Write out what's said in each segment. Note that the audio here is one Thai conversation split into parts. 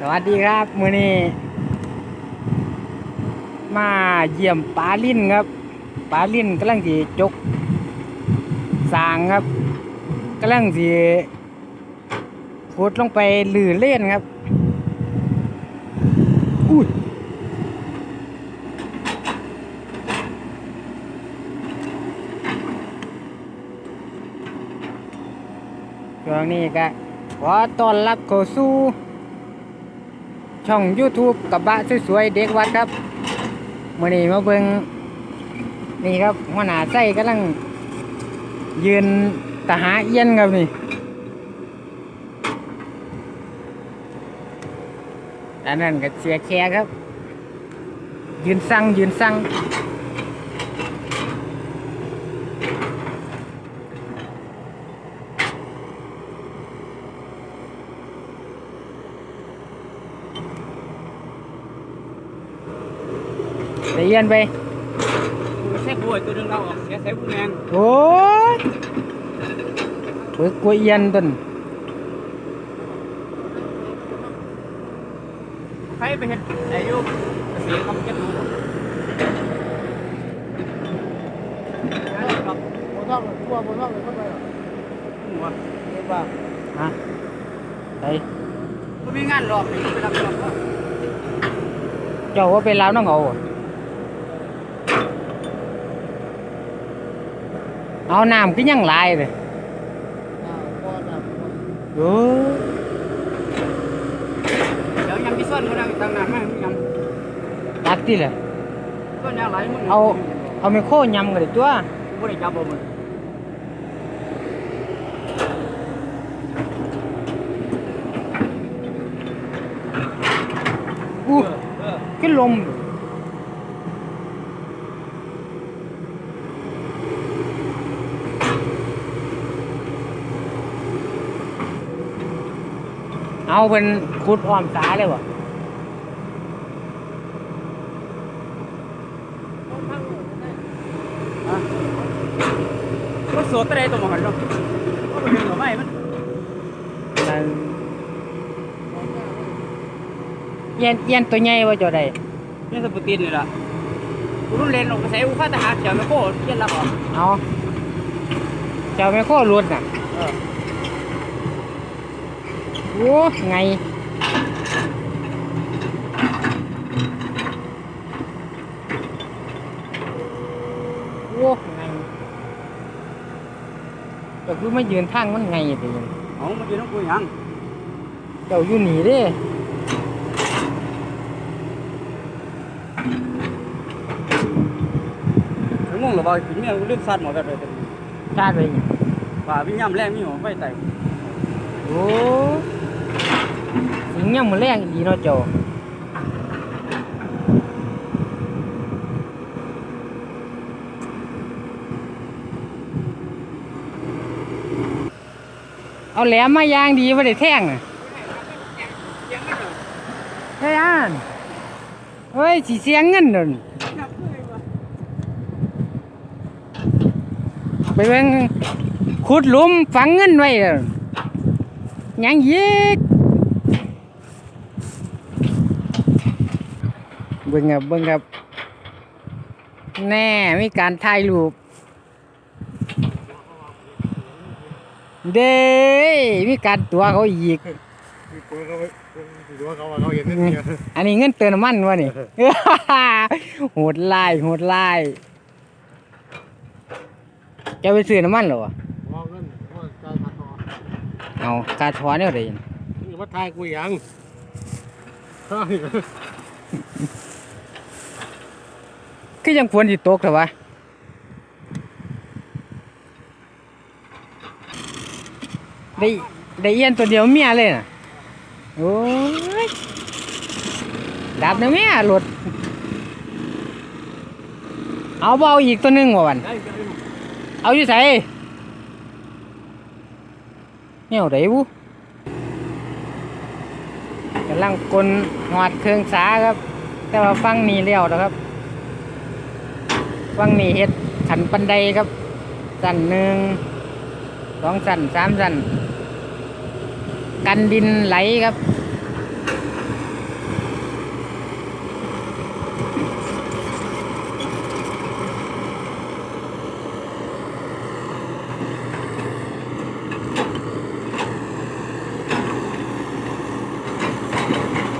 สวัสดีครับมือนี้มาเยี่ยมปลาลิ้นครับปลาลิ้นกำลังสีจกสางครับกำลังสีขุดลงไปลือเล่นครับอุ้ยช่วงนี้ก็ขอต้อนรับเข้าสู่ ช่อง YouTube กับบะสวยๆเด็กวัดครับมื่อนี้มาเบิงนี่ครับหัวหน้าไส้กำลัง ยืนตาหาเอียนครับนี่อันนั้นก็เสียแคครับ ยืนสั่งยืนสั่ง ได้เอียนไปใช้บวยตัวนึงเราออกเสียใช้ผู้แมงโอ้ยปึกกล้วย เอียนต้นใครไปเห็นอายุเสียคำเก็บรู้บนท้องกลัวบนท้องเลยเข้าไปหรอหัวเห็นป่ะฮะไปมันมีงานหลอกนี่ไปรับหลอกเจ้าว่าเป็นลาวน้องเอาอะเอาน้ำก็ยังหลายเลยอ่าพ่อแบบโอ้ยเดี๋ยวยังที่ซ่อนเขาได้ตั้งนานมากยังตักที่เลยซ่อนยังหลายมึงเอาเอาไมโครยำกันเลยตัวบ่ได้จับบ่มึงอู้เออขึ้นลมเอาเป็นขุดอ้อมสาเลยวะรถสวนตะไดตัวมันเนาะก็บ่เห็นหรอไม่มันนั่นเอียนเอียนตัวใหญ่ว่าจะได้นี่สปุตินนี่ล่ะกูรุ่นเรียนออกไปใช้อุค่าทหารเจ้าแม่โคเย็นรับออกเอาเจ้าไมโครรุดน่ะเออโอ้ไงโอ้ไงก็คือไม่ยืนทางมันไงไปยังเอามาอยู่น้องกูยังเจ้าอยู่หนีเด้ถึงมึงหรอบ่กินเมียกูลืมซัดหมอแบบเลยชาติไปยังว่าวิญญาณแรงมีหัวไฟไตโอ้สิง ยังมือแรงดีเนาะเจ้าเอาแหลมมายางดีไม่ได้แท่งน่ะเฮ้ยอ่านเฮ้ยสีเสียงเงินนั่นไปเบิ่งขุดหลุมฝังเงินไว้นั่นยังยีก บิ่งครับเบิ่งครับ แน่มีการถ่ายรูปเด้มีการตัวเขาอีกตัวเขาตัวเขาว่าเขาเห็นนี่เนี่ยอันนี้เงินเติมน้ำมันวะนี่โหดลายโหดลายจะไปซื้อน้ำมันเหรอวะมองนั่นว่าการขัดคอเอากาทอนเนี่ยเดยนี่ว่าทายกูยังใช่ คือยังควรสิตกเถอะวะได้ได้เอียนตัวเดียวเมียเลยน่ะ โอ้ย ดับนะเมียหลุด เอาเบาอีกตัวหนึงวะวัน เอาอยู่ใส่เนี่ยไหนบุกำลังกลหอดเครื่องสาครับ แต่ว่าฟังนี่เลี้ยวนะครับ วังนี่เฮ็ดขันปันไดครับ สั่นหนึ่งสองสั่นสามสั่นกันดินไหลครับ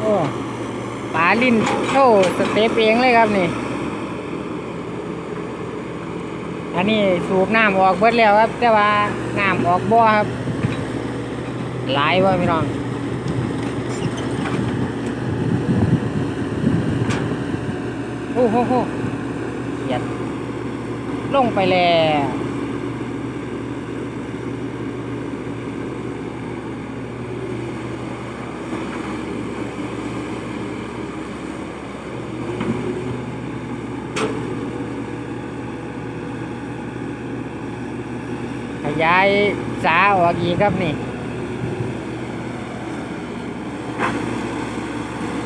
โอ้ปลาลิ้นโชสเตปเองเลยครับนี่ อันนี้สูบน้ำออกเบิดแล้วครับ แต่ว่าน้ำออกบ่อครับหลายว่พี่น้องโอ้โหโหเหยียดลงไปแล้ว ย้ายสาออกอีกครับนี่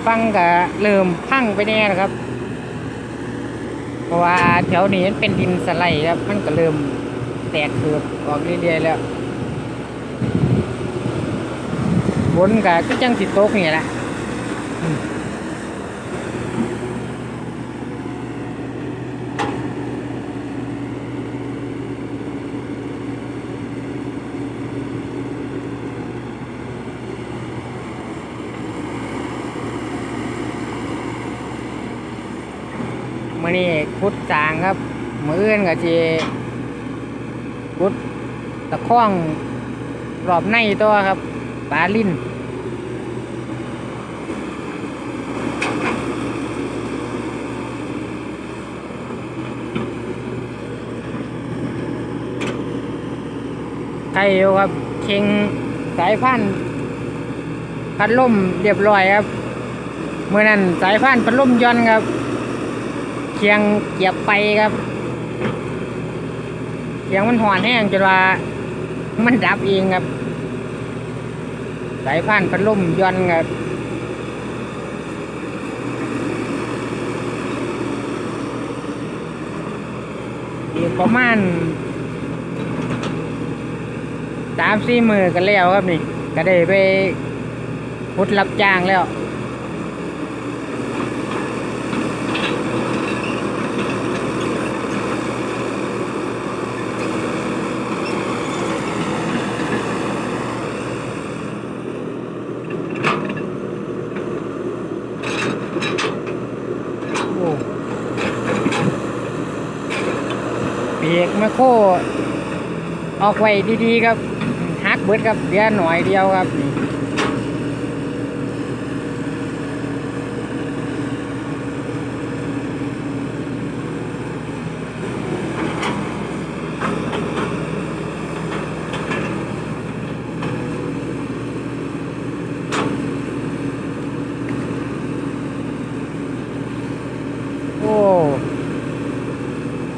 ฟังก็เริ่มพังไปแน่แล้วครับ เพราะว่าแถวนี้มันเป็นดินสไลด์ครับ มันก็เริ่มแตกเกือบออกเรื่อยๆแล้วฝนก็ก็จังสิตกนี่แหละ มื่อนี้ขุดจางครับ มืออื่นก็จะขุดตะข้องรอบในตัวครับปลาลิ้นไก่อยู่ครับเข่งสายพันธุ์พัดลมเรียบร้อยครับเมื่อนั้นสายพันธุ์พัดลมย้อนครับ เคียงเหยียบไปครับเคียงมันหอนแห้งจนว่ามันดับเองครับ สายพันธุ์พัดลมย้อนครับอีกประมาณสามสี่มือกันแล้วครับนี่ ก็ได้ไปพุดรับจ้างแล้ว เบรกไม่โครออกไว้ดีๆครับฮักเบิดครับเดียวหน่อยเดียวครับนี่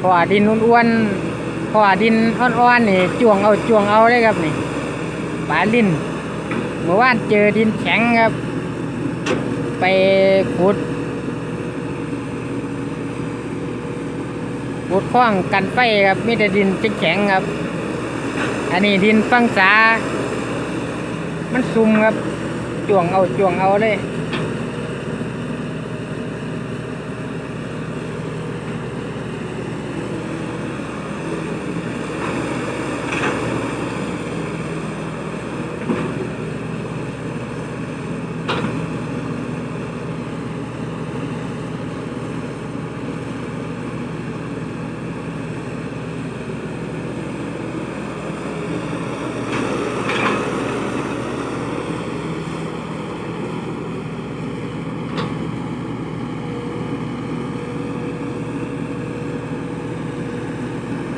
โอ้ พอดินอ้วนๆพอดินอ่อนๆนี่จวงเอาจวงเอาเลยครับนี่ปลาลิ้นเมื่อวานเจอดินแข็งครับ ไปขุดขุดคว้างกันไฟครับมีแต่ดินแข็งครับ อันนี้ดินฟังษามันซุ่มครับจวงเอาจวงเอาเลย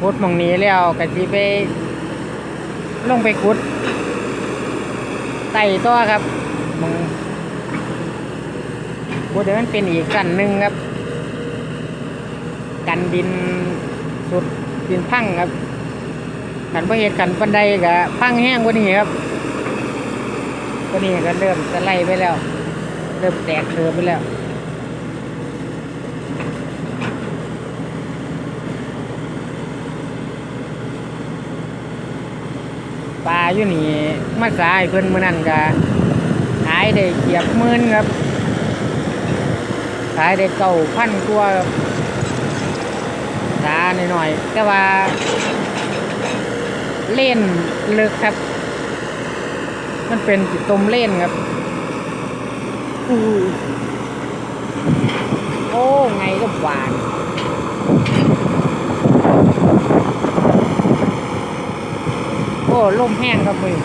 ขุดมองนี้แล้วก็สิไป ลงไปขุดไต่ตัวครับมองขุดเดี๋ยวมันเป็นอีกกันหนึ่งครับ กันดินสุดดินพังครับกันประเหตุกันปันไดกับพังแห้งกว่านี้ครับกว่านี้ก็เริ่มจะไล่ไปแล้ว เริ่มแตกเถือไปแล้ว ปลา อยู่นี่มาสายเพิ่นมื้อนั้นก็ขายได้เกียบหมื่นครับขายได้เก้าพันกว่าครับตาหน่อยๆแต่ว่า เล่นลึกครับ มันเป็นสิตมเล่นครับอู้โอ้ไงก็หวาน อ้ลมแห้งครับมือ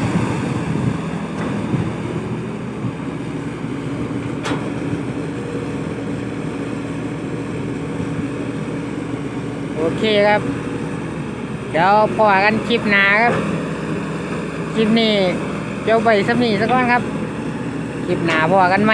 โอเคครับ เดี๋ยวพอกันคลิปหนาครับ คลิปนี้เจ้าใบสำนีสักก่อนครับ คลิปหนาพอกันไหม